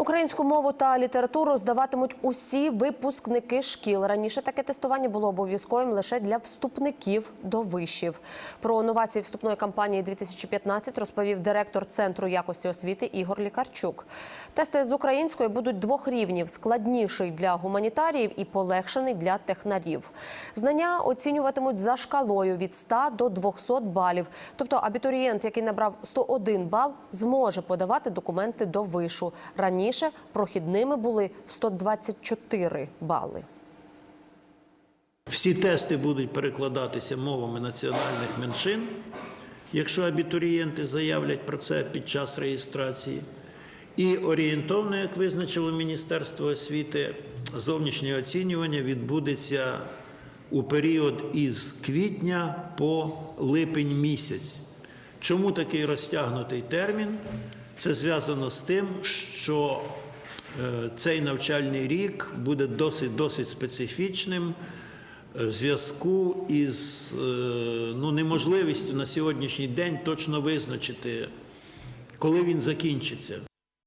Українську мову та літературу здаватимуть усі випускники шкіл. Раніше таке тестування було обов'язковим лише для вступників до вишів. Про новації вступної кампанії 2015 розповів директор центру якості освіти Ігор Лікарчук. Тести з української будуть двох рівнів: складніший для гуманітаріїв і полегшений для технарів. Знання оцінюватимуть за шкалою від 100 до 200 балів. Тобто абітурієнт, який набрав 101 бал, зможе подавати документи до вишу. Раніше прохідними були 124 бали. Всі тести будуть перекладатися мовами національних меншин, якщо абітурієнти заявлять про це під час реєстрації. І орієнтовно, як визначило Міністерство освіти, зовнішнє оцінювання відбудеться у період із квітня по липень місяць. Чому такий розтягнутий термін? Це зв'язано з тим, що е, цей навчальний рік буде досить досить специфічним е, в зв'язку із е, ну, неможливістю на сьогоднішній день точно визначити, коли він закінчиться.